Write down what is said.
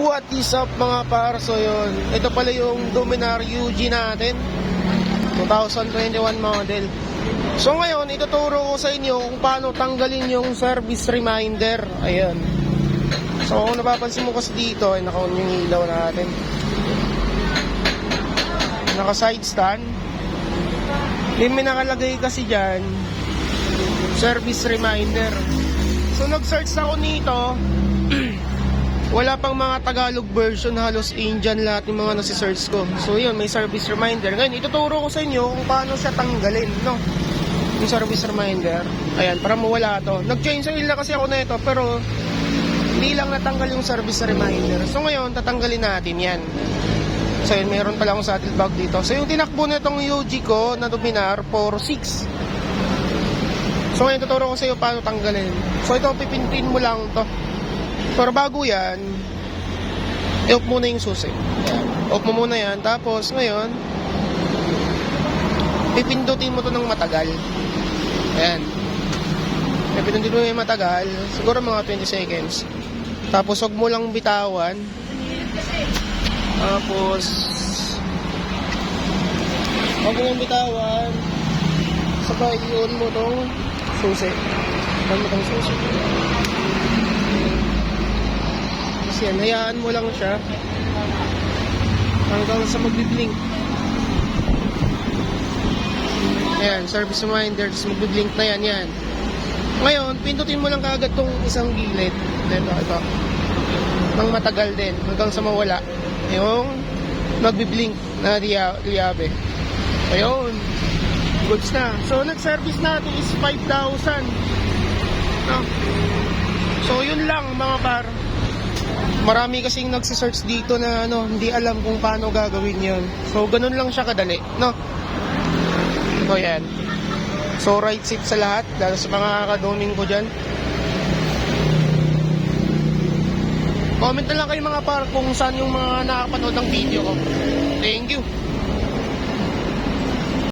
What is up mga par? So yun, ito pala yung Dominar UG natin. 2021 model. So ngayon, ituturo ko sa inyo kung paano tanggalin yung service reminder. Ayan. So kung napapansin mo kasi dito, ay naka-on yung ilaw natin. Naka side stand. Yung may nakalagay kasi dyan Service reminder. So nag-search ako nito wala pang mga Tagalog version, halos Indian lahat yung mga nasi-search ko. So yun, may service reminder. Ngayon, ituturo ko sa inyo kung paano siya tanggalin, no? Yung service reminder. Ayan, para mawala to. Nag-change oil na kasi ako na ito, pero hindi lang natanggal yung service reminder. So ngayon, tatanggalin natin yan. So yun, meron pala akong saddle bag dito. So yung tinakbo na itong UG ko na Dominar, 4.6. So ngayon, tuturo ko sa iyo paano tanggalin. So ito, pipintin mo lang to. Pero bago yan, i-off muna yung susi. Yan. Off mo muna yan. Tapos, ngayon, pipindutin mo to ng matagal. Ayan. Pipindutin mo yung matagal. Siguro mga 20 seconds. Tapos, huwag mo lang bitawan. Tapos, huwag mo lang bitawan. Sabay, i-on mo tong susi. On mo tong susi. Yan, hayaan mo lang siya hanggang sa magbiblink. Ayan, service reminder, tapos magbiblink na yan, yan. Ngayon, pindutin mo lang kaagad tong isang gilid. Ito, ito. Nang matagal din, hanggang sa mawala. Yung magbiblink na liya, liyabe. Ayun. Goods na. So, nag-service natin is 5,000. No? So, yun lang mga par. Marami kasing nagsisearch dito na ano, hindi alam kung paano gagawin yun. So, ganun lang siya kadali, no? So, yan. So, right seat sa lahat, lalo sa mga kadoming ko dyan. Comment na lang kayo mga par kung saan yung mga nakapanood ng video ko. Thank you.